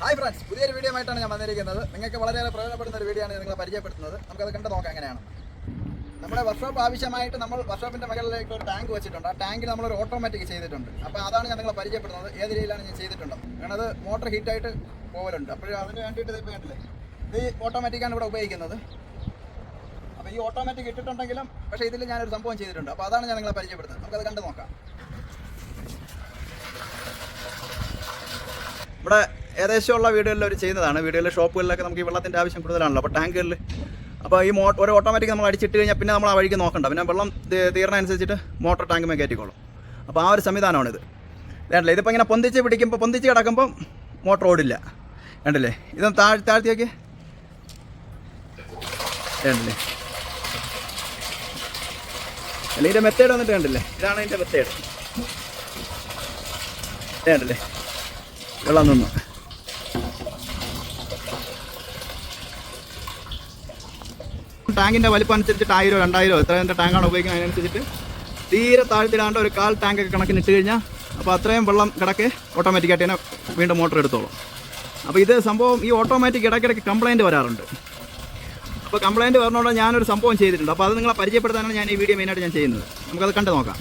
Hi friends പുതിയൊരു video ആയിട്ടാണ് ഞാൻ വന്നിരിക്കുന്നത്. നിങ്ങൾക്ക് വളരെയേറെ പ്രയോജനപ്പെടുന്ന ഒരു വീഡിയോ ആണ് നിങ്ങളെ പരിചയപ്പെടുത്തുന്നത്. നമുക്കത് കണ്ട് നോക്കാം എങ്ങനെയാണ്. നമ്മുടെ വർക്ക്ഷോപ്പ് ആവശ്യമായിട്ട് നമ്മൾ വർക്ക്ഷോപ്പിന്റെ മുകളിലേക്ക് ഒരു ടാങ്ക് വെച്ചിട്ടുണ്ട്. ആ ടാങ്കിൽ നമ്മളൊരു ഓട്ടോമാറ്റിക് ചെയ്തിട്ടുണ്ട്. അപ്പോൾ അതാണ് ഞാൻ നിങ്ങളെ പരിചയപ്പെടുന്നത് ഏത് രീതിയിലാണ് ഞാൻ ചെയ്തിട്ടുണ്ട്? കാരണം അത് മോട്ടർ ഹീറ്റായിട്ട് പോകലുണ്ട് അപ്പോൾ അതിന് വേണ്ടിയിട്ട് ഇത് ഇപ്പോൾ ഈ ഓട്ടോമാറ്റിക്കാണ് ഇവിടെ ഉപയോഗിക്കുന്നത്. അപ്പോൾ ഈ ഓട്ടോമാറ്റിക് ഇട്ടിട്ടുണ്ടെങ്കിലും പക്ഷേ ഇതിൽ ഞാനൊരു സംഭവം ചെയ്തിട്ടുണ്ട്. അപ്പോൾ അതാണ് ഞാൻ നിങ്ങളെ പരിചയപ്പെടുത്തുന്നത്. നമുക്കത് കണ്ട് നോക്കാം. ഇവിടെ ഏകദേശമുള്ള വീടുകളിൽ അവർ ചെയ്യുന്നതാണ്. വീടുകളിലെ ഷോപ്പുകളിലൊക്കെ നമുക്ക് ഈ വെള്ളത്തിന്റെ ആവശ്യം കൂടുതലാണല്ലോ. അപ്പോൾ ടാങ്കുകളിൽ അപ്പോൾ ഈ മോ ഒരു ഓട്ടോമാറ്റിക് നമ്മൾ അടിച്ചിട്ട് കഴിഞ്ഞാൽ പിന്നെ നമ്മൾ ആ വഴിക്ക് നോക്കണ്ട. പിന്നെ വെള്ളം തീ- തീർന്നതനുസരിച്ചിട്ട് മോട്ടർ ടാങ്കുമേ കയറ്റിക്കോളും. അപ്പോൾ ആ ഒരു സംവിധാനമാണിത്. വേണ്ടല്ലേ ഇതിപ്പോൾ ഇങ്ങനെ പൊന്തിച്ച് പിടിക്കുമ്പോൾ പൊന്തിച്ച് കിടക്കുമ്പോൾ മോട്ടർ ഓടില്ല. വേണ്ടല്ലേ ഇതൊന്ന് താഴ് താഴ്ത്തി നോക്കിയേ. വേണ്ടല്ലേ അല്ല? ഇതിന്റെ മെത്തേഡ് വന്നിട്ട് കണ്ടില്ലേ? ഇതാണ് ഇതിന്റെ മെത്തേഡ് വേണ്ടല്ലേ വെള്ളം നിന്നു. ടാങ്കിന്റെ വലിപ്പം അനുസരിച്ചിട്ട് ആയിരോ രണ്ടായിരോ എത്ര ടാങ്കാണ് ഉപയോഗിക്കുന്നത് അതിനനുസരിച്ചിട്ട് തീരെ താഴ്ത്തിടാണ്ട് ഒരു കാൽ ടാങ്കൊക്കെ കണക്കിന് ഇട്ട് കഴിഞ്ഞാൽ അപ്പോൾ അത്രയും വെള്ളം കിടക്കെ ഓട്ടോമാറ്റിക്കായിട്ട് തന്നെ വീണ്ടും മോട്ടർ എടുത്തോളും. അപ്പോൾ ഇത് സംഭവം ഈ ഓട്ടോമാറ്റിക് ഇടയ്ക്കിടയ്ക്ക് കംപ്ലയിന്റ് വരാറുണ്ട്. അപ്പോൾ കംപ്ലയിന്റ് പറഞ്ഞുകൊണ്ട് ഞാനൊരു സംഭവം ചെയ്തിട്ടുണ്ട്. അപ്പോൾ അത് നിങ്ങളെ പരിചയപ്പെടുത്താനാണ് ഞാൻ ഈ വീഡിയോ മെയിനായിട്ട് ഞാൻ ചെയ്യുന്നത്. നമുക്കത് കണ്ടു നോക്കാം.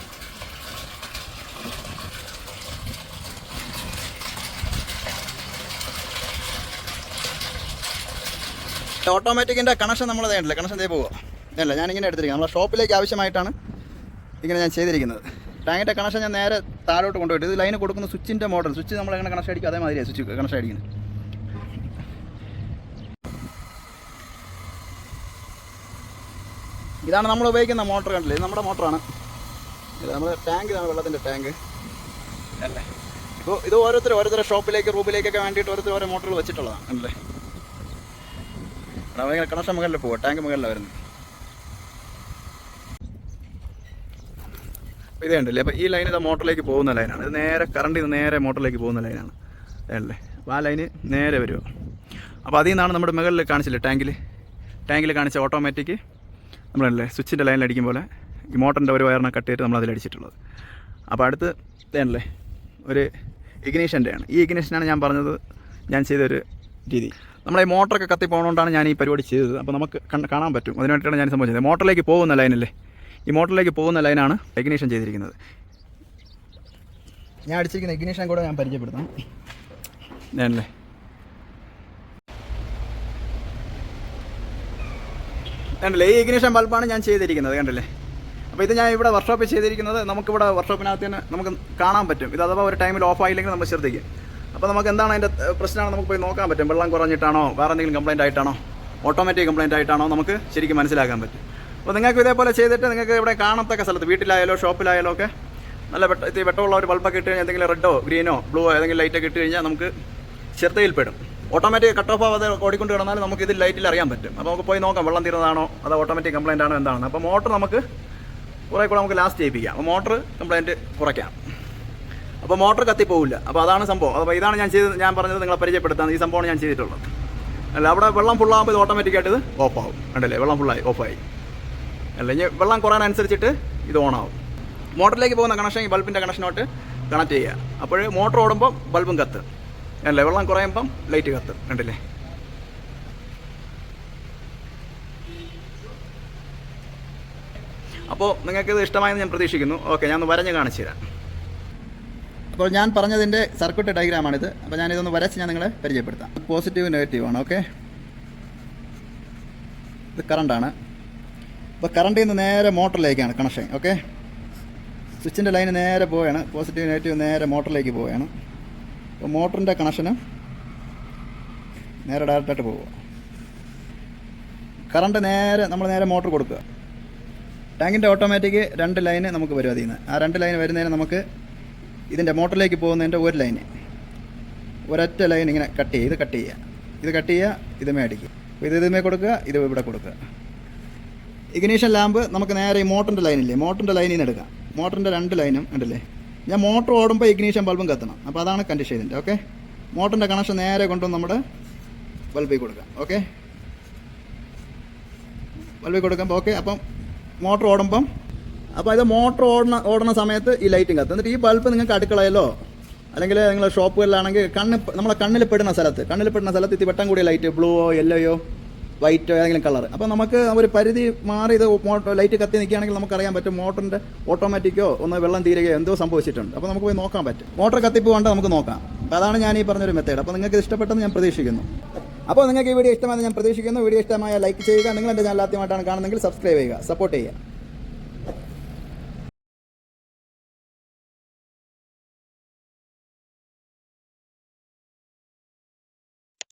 ഓട്ടോമാറ്റിക്കിന്റെ കണക്ഷൻ നമ്മൾ തേണ്ടില്ല കണക്ഷൻ ദേ പോവുക. ഇല്ല ഞാനിങ്ങനെ എടുത്തിരിക്കുന്നത് നമ്മളെ ഷോപ്പിലേക്ക് ആവശ്യമായിട്ടാണ് ഇങ്ങനെ ഞാൻ ചെയ്തിരിക്കുന്നത്. ടാങ്കിന്റെ കണക്ഷൻ ഞാൻ നേരെ താഴോട്ട് കൊണ്ടുപോയിട്ട് ഇത് ലൈന് കൊടുക്കുന്ന സ്വിച്ചിന്റെ മോഡൽ സ്വിച്ച് നമ്മൾ എങ്ങനെ കണക്ഷൻ അടിക്കും? അതേമാതിരിയാണ് സ്വിച്ച് കണക്ഷൻ അടിക്കുന്നത് ഇതാണ് നമ്മൾ ഉപയോഗിക്കുന്ന മോട്ടർ കണ്ടില്ലേ? ഇത് നമ്മുടെ മോട്ടറാണ്. ഇത് നമ്മുടെ ടാങ്ക് ഇതാണ് വെള്ളത്തിന്റെ ടാങ്ക്. അല്ലേ? ഇപ്പോൾ ഇത് ഓരോരുത്തർ ഓരോരുത്തരുടെ ഷോപ്പിലേക്ക് റൂമിലേക്കൊക്കെ വേണ്ടിയിട്ട് ഓരോരുത്തർ ഓരോ മോട്ടറുകൾ വെച്ചിട്ടുള്ളതാണ്. അല്ലേ ഭയങ്കര കണക്ഷൻ മുകളിൽ ടാങ്ക് മുകളിലാണ് വരുന്നത് ഇത് കണ്ടില്ലേ? അപ്പോൾ ഈ ലൈൻ ഇത് മോട്ടറിലേക്ക് പോകുന്ന ലൈനാണ് ഇത് നേരെ കറണ്ട് ഇത് നേരെ മോട്ടറിലേക്ക് പോകുന്ന ലൈനാണ് അല്ലേ? അപ്പോൾ ആ ലൈന് നേരെ വരുമോ അപ്പോൾ അതിൽ നിന്നാണ് നമ്മുടെ മുകളിൽ കാണിച്ചില്ലേ ടാങ്കിൽ ടാങ്കിൽ കാണിച്ച ഓട്ടോമാറ്റിക് നമ്മളല്ലേ സ്വിച്ചിന്റെ ലൈനിൽ അടിക്കും പോലെ ഈ മോട്ടറിന്റെ ഒരു വയറിനെ കട്ട് ചെയ്തിട്ട് നമ്മൾ അതിലടിച്ചിട്ടുള്ളത് അപ്പോൾ അടുത്ത് ഇതല്ലേ ഒരു ഇഗ്നീഷന്റെയാണ് ഈ ഇഗ്നീഷനാണ് ഞാൻ പറഞ്ഞത് ഞാൻ ചെയ്തൊരു രീതി. നമ്മളെ ഈ മോട്ടറൊക്കെ കത്തി പോകണോണ്ടാണ് ഞാൻ ഈ പരിപാടി ചെയ്തത്. അപ്പോൾ നമുക്ക് കാണാൻ പറ്റും. അതിന് വേണ്ടിയിട്ടാണ് ഞാൻ സംഭവിച്ചത് മോട്ടറിലേക്ക് പോകുന്ന ലൈനല്ലേ? ഈ മോട്ടറിലേക്ക് പോകുന്ന ലൈനാണ് ഇഗ്നീഷൻ ചെയ്തിരിക്കുന്നത്. ഞാൻ അടിച്ചിരിക്കുന്ന ഇഗ്നീഷൻ കൂടെ ഞാൻ പരിചയപ്പെടുത്താം. ഞാനല്ലേ? കണ്ടല്ലേ? ഈ ഇഗ്നീഷൻ ബൾബാണ് ഞാൻ ചെയ്തിരിക്കുന്നത് കണ്ടല്ലേ? അപ്പോൾ ഇത് ഞാൻ ഇവിടെ വർക്ക്ഷോപ്പിൽ ചെയ്തിരിക്കുന്നത് നമുക്കിവിടെ വർക്ക്ഷോപ്പിനകത്ത് തന്നെ നമുക്ക് കാണാൻ പറ്റും. ഇത് അഥവാ ഒരു ടൈമിൽ ഓഫ് ആയില്ലെങ്കിൽ നമ്മൾ ശ്രദ്ധിക്കും. അപ്പോൾ നമുക്ക് എന്താണ് അതിന്റെ പ്രശ്നമാണ് നമുക്ക് പോയി നോക്കാൻ പറ്റും. വെള്ളം കുറഞ്ഞിട്ടാണോ? വേറെ എന്തെങ്കിലും കംപ്ലൈന്റ് ആയിട്ടാണോ? ഓട്ടോമാറ്റിക് കംപ്ലൈന്റ് ആയിട്ടാണോ? നമുക്ക് ശരിക്കും മനസ്സിലാക്കാൻ പറ്റും. അപ്പോൾ നിങ്ങൾക്ക് ഇതേപോലെ ചെയ്തിട്ട് നിങ്ങൾക്ക് ഇവിടെ കാണത്തക്ക സ്ഥലത്ത് വീട്ടിലായാലോ ഷോപ്പിലായാലോ ഒക്കെ നല്ല വെട്ട വെട്ടമുള്ള ഒരു ബൾബൊക്കെ ഇട്ട് കഴിഞ്ഞാൽ എന്തെങ്കിലും റെഡോ ഗ്രീനോ ബ്ലൂ ഏതെങ്കിലും ലൈറ്റൊക്കെ ഇട്ട് കഴിഞ്ഞാൽ നമുക്ക് ചെറുതയിൽപ്പെടും ഓട്ടോമാറ്റിക് കട്ട് ഓഫ് ആവാതെ ഓടിക്കൊണ്ട് കിടന്നാലും നമുക്ക് ഇത് ലൈറ്റിൽ അറിയാൻ പറ്റും. അപ്പോൾ നമുക്ക് പോയി നോക്കാം വെള്ളം തീർന്നതാണോ? അതോ ഓട്ടോമാറ്റിക് കംപ്ലൈന്റ് ആണോ? എന്താണെന്ന്. അപ്പോൾ മോട്ടർ നമുക്ക് കുറേ കൂടെ നമുക്ക് ലാസ്റ്റ് ചെയ്യിപ്പിക്കാം. അപ്പോൾ മോട്ടർ കംപ്ലൈന്റ് കുറയ്ക്കാം. അപ്പോൾ മോട്ടർ കത്തിപ്പോവില്ല അപ്പോൾ അതാണ് സംഭവം. അപ്പോൾ ഇതാണ് ഞാൻ ചെയ്ത് ഞാൻ പറഞ്ഞത് നിങ്ങളെ പരിചയപ്പെടുത്താൻ. ഈ സംഭവമാണ് ഞാൻ ചെയ്തിട്ടുള്ളത്. അല്ല അവിടെ വെള്ളം ഫുള്ളാകുമ്പോൾ ഇത് ഓട്ടോമാറ്റിക്കായിട്ട് ഇത് ഓഫ് ആവും. കണ്ടല്ലേ? വെള്ളം ഫുള്ളായി ഓഫായി അല്ല ഇനി വെള്ളം കുറയാനനുസരിച്ചിട്ട് ഇത് ഓണാവും മോട്ടറിലേക്ക് പോകുന്ന കണക്ഷൻ ഈ ബൾബിന്റെ കണക്ഷനോട്ട് കണക്ട് ചെയ്യുക. അപ്പോൾ മോട്ടർ ഓടുമ്പോൾ ബൾബും കത്ത്. അല്ലേ വെള്ളം കുറയുമ്പം ലൈറ്റ് കത്ത്. കണ്ടില്ലേ? അപ്പോൾ നിങ്ങൾക്ക് ഇത് ഇഷ്ടമായെന്ന് ഞാൻ പ്രതീക്ഷിക്കുന്നു. ഓക്കെ ഞാൻ ഒന്ന് വരഞ്ഞ് കാണിച്ചു തരാം. അപ്പോൾ ഞാൻ പറഞ്ഞതിന്റെ സർക്യൂട്ട് ഡയഗ്രാമാണിത് അപ്പോൾ ഞാനിതൊന്ന് വരച്ച് ഞാൻ നിങ്ങളെ പരിചയപ്പെടുത്താം. പോസിറ്റീവ് നെഗറ്റീവ് ആണ് ഓക്കെ ഇത് കറണ്ടാണ് അപ്പോൾ കറണ്ടിൽ നിന്ന് നേരെ മോട്ടറിലേക്കാണ് കണക്ഷൻ ഓക്കെ സ്വിച്ചിന്റെ ലൈന് നേരെ പോവുകയാണ്. പോസിറ്റീവ് നെഗറ്റീവ് നേരെ മോട്ടറിലേക്ക് പോവുകയാണ്. അപ്പോൾ മോട്ടറിന്റെ കണക്ഷന് നേരെ ഡയറക്റ്റായിട്ട് പോവുക. കറണ്ട് നേരെ നമ്മൾ നേരെ മോട്ടർ കൊടുക്കുക. ടാങ്കിന്റെ ഓട്ടോമാറ്റിക് രണ്ട് ലൈന് നമുക്ക് വരും അതിൽ നിന്ന്. ആ രണ്ട് ലൈൻ വരുന്നതിന് നമുക്ക് ഇതിന്റെ മോട്ടറിലേക്ക് പോകുന്നതിന്റെ ഒരു ലൈന്. ഒരൊറ്റ ലൈൻ ഇങ്ങനെ കട്ട് ചെയ്യുക. ഇത് കട്ട് ചെയ്യുക. ഇത് കട്ട് ചെയ്യുക. ഇത് മേടിക്കുക. അപ്പോൾ ഇത് ഇതുമേ കൊടുക്കുക. ഇത് ഇവിടെ കൊടുക്കുക. ഇഗ്നീഷൻ ലാമ്പ് നമുക്ക് നേരെ ഈ മോട്ടറിന്റെ ലൈനില്ലേ? മോട്ടറിന്റെ ലൈനിൽ നിന്ന് എടുക്കാം. മോട്ടറിന്റെ രണ്ട് ലൈനും ഉണ്ടല്ലേ? ഞാൻ മോട്ടർ ഓടുമ്പോൾ ഇഗ്നീഷൻ ബൾബും കത്തണം. അപ്പോൾ അതാണ് കണ്ടീഷൻ ഇതിന്റെ ഓക്കെ? മോട്ടറിന്റെ കണക്ഷൻ നേരെ കൊണ്ടുവന്ന് നമ്മുടെ ബൾബിൽ കൊടുക്കാം. ഓക്കെ? ബൾബിൽ കൊടുക്കുമ്പോൾ ഓക്കെ? അപ്പം മോട്ടർ ഓടുമ്പം അപ്പോൾ ഇത് മോട്ടർ ഓടണ ഓടണ സമയത്ത് ഈ ലൈറ്റും കത്തും. എന്നിട്ട് ഈ ബൾബ് നിങ്ങൾക്ക് അടുക്കളയിലോ അല്ലെങ്കിൽ നിങ്ങൾ ഷോപ്പുകളിലാണെങ്കിൽ കണ്ണ് നമ്മളെ കണ്ണിൽ പെടുന്ന സ്ഥലത്ത് കണ്ണിൽ പെടുന്ന സ്ഥലത്ത് ഇത് വെട്ടം കൂടിയ ലൈറ്റ് ബ്ലൂവോ യെല്ലോയോ വൈറ്റോ ഏതെങ്കിലും കളർ അപ്പോൾ നമുക്ക് ഒരു പരിധി മാറി ഇത് മോട്ടർ ലൈറ്റ് കത്തി നിൽക്കുകയാണെങ്കിൽ നമുക്കറിയാൻ പറ്റും മോട്ടറിന്റെ ഓട്ടോമാറ്റിക്കോ ഒന്ന് വെള്ളം തീരുകയോ എന്തോ സംഭവിച്ചിട്ടുണ്ട്. അപ്പോൾ നമുക്ക് പോയി നോക്കാൻ പറ്റും. മോട്ടർ കത്തിപ്പ് കൊണ്ട് നമുക്ക് നോക്കാം. അപ്പോൾ അതാണ് ഞാൻ ഈ പറഞ്ഞൊരു മെത്തേഡ് അപ്പോൾ നിങ്ങൾക്ക് ഇഷ്ടപ്പെട്ടെന്ന് ഞാൻ പ്രതീക്ഷിക്കുന്നു. അപ്പോൾ നിങ്ങൾക്ക് ഈ വീഡിയോ ഇഷ്ടമായെന്ന് ഞാൻ പ്രതീക്ഷിക്കുന്നു. വീഡിയോ ഇഷ്ടമായ ലൈക്ക് ചെയ്യുക. നിങ്ങൾ എന്റെ ചാനൽ ആദ്യമായിട്ടാണ് കാണുന്നതെങ്കിൽ സബ്സ്ക്രൈബ് ചെയ്യുക. സപ്പോർട്ട് ചെയ്യുക.